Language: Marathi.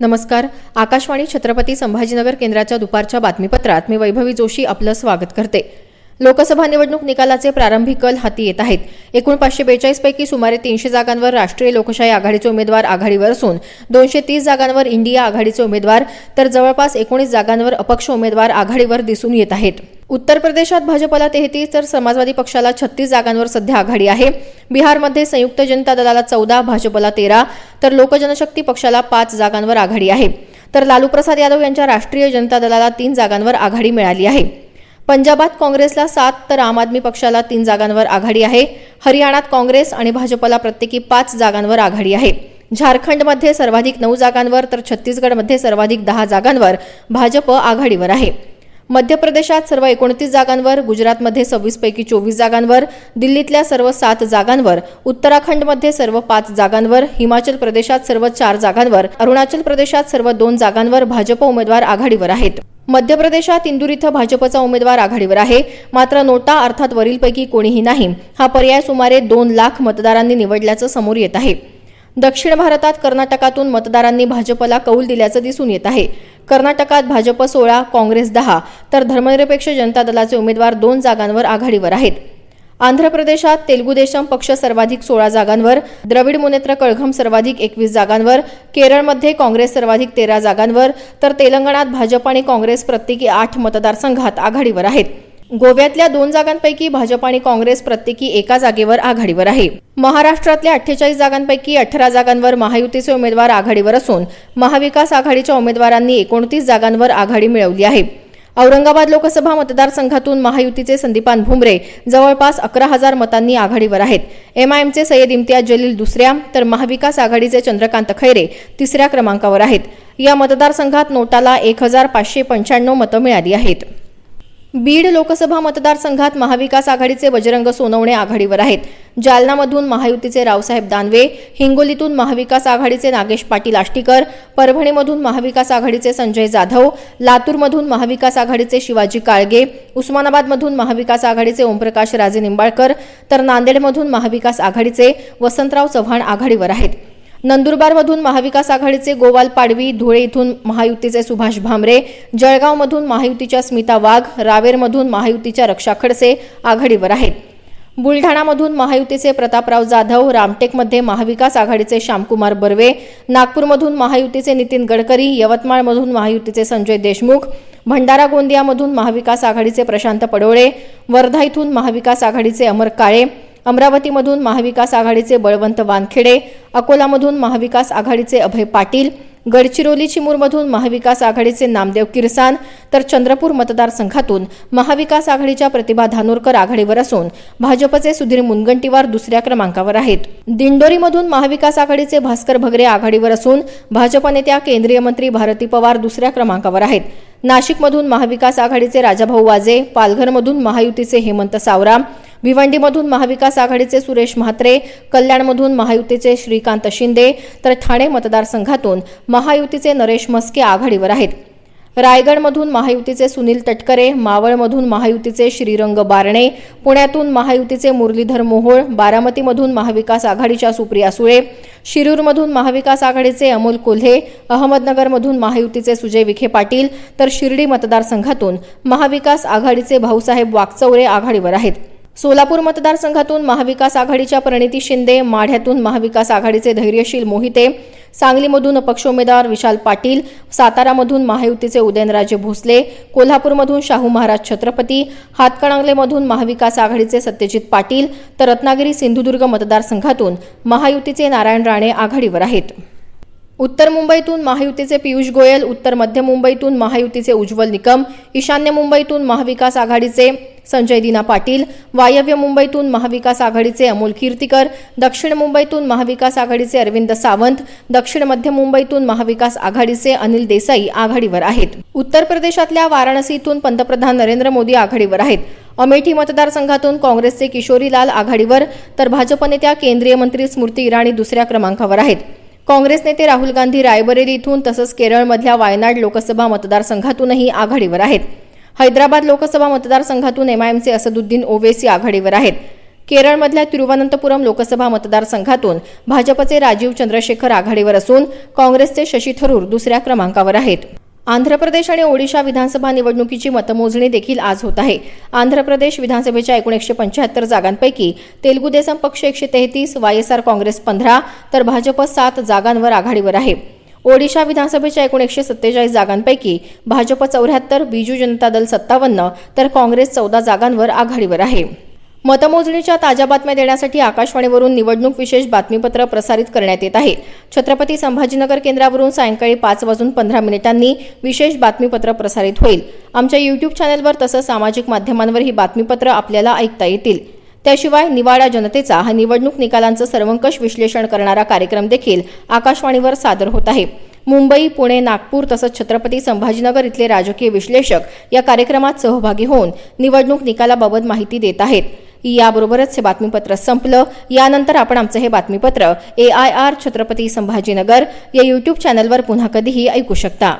नमस्कार. आकाशवाणी छत्रपती संभाजीनगर केंद्राच्या दुपारच्या बातमीपत्रात मी वैभवी जोशी आपलं स्वागत करते. लोकसभा निवडणूक निकालाचे प्रारंभिक कल हाती येत आहेत. एकूण पाचशे बेचाळीसपैकी सुमारे तीनशे जागांवर राष्ट्रीय लोकशाही आघाडीचे उमेदवार आघाडीवर असून दोनशे तीस जागांवर इंडिया आघाडीचे उमेदवार तर जवळपास एकोणीस जागांवर अपक्ष उमेदवार आघाडीवर दिसून येत आहेत. उत्तर प्रदेशात भाजपला तेहतीस तर समाजवादी पक्षाला छत्तीस जागांवर सध्या आघाडी आहे. बिहारमध्ये संयुक्त जनता दलाला चौदा भाजपला तेरा तर लोकजनशक्ती पक्षाला पाच जागांवर आघाडी आहे. तर लालू प्रसाद यादव यांच्या राष्ट्रीय जनता दलाला तीन जागांवर आघाडी मिळाली आहे. पंजाबात काँग्रेसला सात तर आम आदमी पक्षाला तीन जागांवर आघाडी आहे. हरियाणात काँग्रेस आणि भाजपला प्रत्येकी पाच जागांवर आघाडी आहे. झारखंडमध्ये सर्वाधिक नऊ जागांवर तर छत्तीसगडमध्ये सर्वाधिक दहा जागांवर भाजप आघाडीवर आहे. मध्य प्रदेशात सर्व एकोणतीस जागांवर गुजरातमध्ये सव्वीसपैकी चोवीस जागांवर दिल्लीतल्या सर्व सात जागांवर उत्तराखंडमध्ये सर्व पाच जागांवर हिमाचल प्रदेशात सर्व चार जागांवर अरुणाचल प्रदेशात सर्व दोन जागांवर भाजप उमेदवार आघाडीवर आहेत. मध्य प्रदेशात इंदूर इथं भाजपचा उमेदवार आघाडीवर आहे. मात्र नोटा अर्थात वरीलपैकी कोणीही नाही. हा पर्याय सुमारे दोन लाख मतदारांनी निवडल्याचं समोर येत आहे. दक्षिण भारतात कर्नाटकातून मतदारांनी भाजपला कौल दिल्याचं दिसून येत आहे. कर्नाटकात भाजप सोळा काँग्रेस दहा तर धर्मनिरपेक्ष जनता दलाचे उमेदवार दोन जागांवर आघाडीवर आहेत. आंध्र प्रदेशात तेलगू देशम पक्ष सर्वाधिक सोळा जागांवर द्रविड मुनेत्र कळघम सर्वाधिक एकवीस जागांवर केरळमध्ये काँग्रेस सर्वाधिक तेरा जागांवर तर तेलंगणात भाजप आणि काँग्रेस प्रत्येकी आठ मतदारसंघात आघाडीवर आहेत. गोव्यातल्या दोन जागांपैकी भाजप आणि काँग्रेस प्रत्येकी एका जागेवर आघाडीवर आहे. महाराष्ट्रातल्या अठ्ठेचाळीस जागांपैकी अठरा जागांवर महायुतीचे उमेदवार आघाडीवर असून महाविकास आघाडीच्या उमेदवारांनी एकोणतीस जागांवर आघाडी मिळवली आहे. औरंगाबाद लोकसभा मतदारसंघातून महायुतीचे संदीपान भुमरे जवळपास अकरा हजार मतांनी आघाडीवर आहेत. एमआयएमचे सय्यद इम्तियाज जलील दुसऱ्या तर महाविकास आघाडीचे चंद्रकांत खैरे तिसऱ्या क्रमांकावर आहेत. या मतदारसंघात नोटाला एक हजार पाचशे पंच्याण्णव मतं मिळाली आहेत. बीड लोकसभा मतदारसंघात महाविकास आघाडीचे बजरंग सोनवणे आघाडीवर आहेत. जालनामधून महायुतीचे रावसाहेब दानवे हिंगोलीतून महाविकास आघाडीचे नागेश पाटील आष्टीकर परभणीमधून महाविकास आघाडीचे संजय जाधव लातूरमधून महाविकास आघाडीचे शिवाजी काळगे उस्मानाबादमधून महाविकास आघाडीचे ओमप्रकाश राजे निंबाळकर तर नांदेडमधून महाविकास आघाडीचे वसंतराव चव्हाण आघाडीवर आहेत. नंदुरबारमधून महाविकास आघाडीचे गोवाल पाडवी धुळे इथून महायुतीचे सुभाष भामरे जळगावमधून महायुतीच्या स्मिता वाघ रावेरमधून महायुतीच्या रक्षा खडसे आघाडीवर आहेत. बुलढाणामधून महायुतीचे प्रतापराव जाधव रामटेकमध्ये महाविकास आघाडीचे श्यामकुमार बर्वे नागपूरमधून महायुतीचे नितीन गडकरी यवतमाळमधून महायुतीचे संजय देशमुख भंडारा गोंदियामधून महाविकास आघाडीचे प्रशांत पडोळे वर्धा इथून महाविकास आघाडीचे अमर काळे अमरावतीमधून महाविकास आघाडीचे बळवंत वानखेडे अकोलामधून महाविकास आघाडीचे अभय पाटील गडचिरोली चिमूरमधून महाविकास आघाडीचे नामदेव किरसान तर चंद्रपूर मतदारसंघातून महाविकास आघाडीच्या प्रतिभा धानोरकर आघाडीवर असून भाजपचे सुधीर मुनगंटीवार दुसऱ्या क्रमांकावर आहेत. दिंडोरीमधून महाविकास आघाडीचे भास्कर भगरे आघाडीवर असून भाजप नेत्या केंद्रीय मंत्री भारती पवार दुसऱ्या क्रमांकावर आहेत. नाशिकमधून महाविकास आघाडीचे राजाभाऊ वाजे पालघरमधून महायुतीचे हेमंत सावरा भिवंडीमधून महाविकास आघाडीचे सुरेश म्हात्रे कल्याणमधून महायुतीचे श्रीकांत शिंदे तर ठाणे मतदारसंघातून महायुतीचे नरेश मस्के आघाडीवर आहेत. रायगडमधून महायुतीचे सुनील तटकरे मावळमधून महायुतीचे श्रीरंग बारणे पुण्यातून महायुतीचे मुरलीधर मोहोळ बारामतीमधून महाविकास आघाडीच्या सुप्रिया सुळे शिरूरमधून महाविकास आघाडीचे अमोल कोल्हे अहमदनगरमधून महायुतीचे सुजय विखे पाटील तर शिर्डी मतदारसंघातून महाविकास आघाडीचे भाऊसाहेब वाकचौरे आघाडीवर आहेत. सोलापूर मतदारसंघातून महाविकास आघाडीच्या प्रणिती शिंदे माढ्यातून महाविकास आघाडीचे धैर्यशील मोहिते सांगलीमधून अपक्ष उमेदवार विशाल पाटील सातारामधून महायुतीचे उदयनराजे भोसले कोल्हापूरमधून शाहू महाराज छत्रपती हातकणंगलेमधून महाविकास आघाडीचे सत्यजित पाटील तर रत्नागिरी सिंधुदुर्ग मतदारसंघातून महायुतीचे नारायण राणे आघाडीवर आहेत. उत्तर मुंबईतून महायुतीचे पियुष गोयल उत्तर मध्य मुंबईतून महायुतीचे उज्ज्वल निकम ईशान्य मुंबईतून महाविकास आघाडीचे संजय दिना पाटील वायव्य मुंबईतून महाविकास आघाडीचे अमोल कीर्तीकर दक्षिण मुंबईतून महाविकास आघाडीचे अरविंद सावंत दक्षिण मध्य मुंबईतून महाविकास आघाडीचे अनिल देसाई आघाडीवर आहेत. उत्तर प्रदेशातल्या वाराणसीतून पंतप्रधान नरेंद्र मोदी आघाडीवर आहेत. अमेठी मतदारसंघातून काँग्रेसचे किशोरीलाल आघाडीवर तर भाजप नेत्या केंद्रीय मंत्री स्मृती इराणी दुसऱ्या क्रमांकावर आहेत. काँग्रेस नेते राहुल गांधी रायबरेली इथून तसंच केरळमधल्या वायनाड लोकसभा मतदारसंघातूनही आघाडीवर आहेत. हैदराबाद लोकसभा मतदारसंघातून एमआयएमचे असदुद्दीन ओवेसी आघाडीवर आहेत. केरळमधल्या तिरुवनंतपुरम लोकसभा मतदारसंघातून भाजपचे राजीव चंद्रशेखर आघाडीवर असून काँग्रेसचे शशी थरूर दुसऱ्या क्रमांकावर आहेत. आंध्र प्रदेश आणि ओडिशा विधानसभा निवडणुकीची मतमोजणी देखील आज होत आहे. आंध्र प्रदेश विधानसभेच्या एकूण एकशे पंच्याहत्तर जागांपैकी तेलगू देसम पक्ष एकशे तेहतीस वायएसआर काँग्रेस पंधरा तर भाजप सात जागांवर आघाडीवर आहे. ओडिशा विधानसभेच्या एकूण एकशे सत्तेचाळीस जागांपैकी भाजप चौऱ्याहत्तर बिजू जनता दल सत्तावन्न तर काँग्रेस चौदा जागांवर आघाडीवर आहे. मतमोजणीच्या ताज्या बातम्या देण्यासाठी आकाशवाणीवरून निवडणूक विशेष बातमीपत्र प्रसारित करण्यात येत आहे. छत्रपती संभाजीनगर केंद्रावरून सायंकाळी पाच वाजून पंधरा मिनिटांनी विशेष बातमीपत्र प्रसारित होईल. आमच्या युट्यूब चॅनलवर तसंच सामाजिक माध्यमांवर ही बातमीपत्र आपल्याला ऐकता येतील. त्याशिवाय निवाडा जनतेचा हा निवडणूक निकालांचं सर्वंकष विश्लेषण करणारा कार्यक्रम देखील आकाशवाणीवर सादर होत आहे. मुंबई पुणे नागपूर तसंच छत्रपती संभाजीनगर इथले राजकीय विश्लेषक या कार्यक्रमात सहभागी होऊन निवडणूक निकालाबाबत माहिती देत आहेत. याबरोबरच हे बातमीपत्र संपलं. यानंतर आपण आमचं हे बातमीपत्र A I R Chhatrapati Sambhajinagar या यूट्यूब चॅनलवर पुन्हा कधीही ऐकू शकता.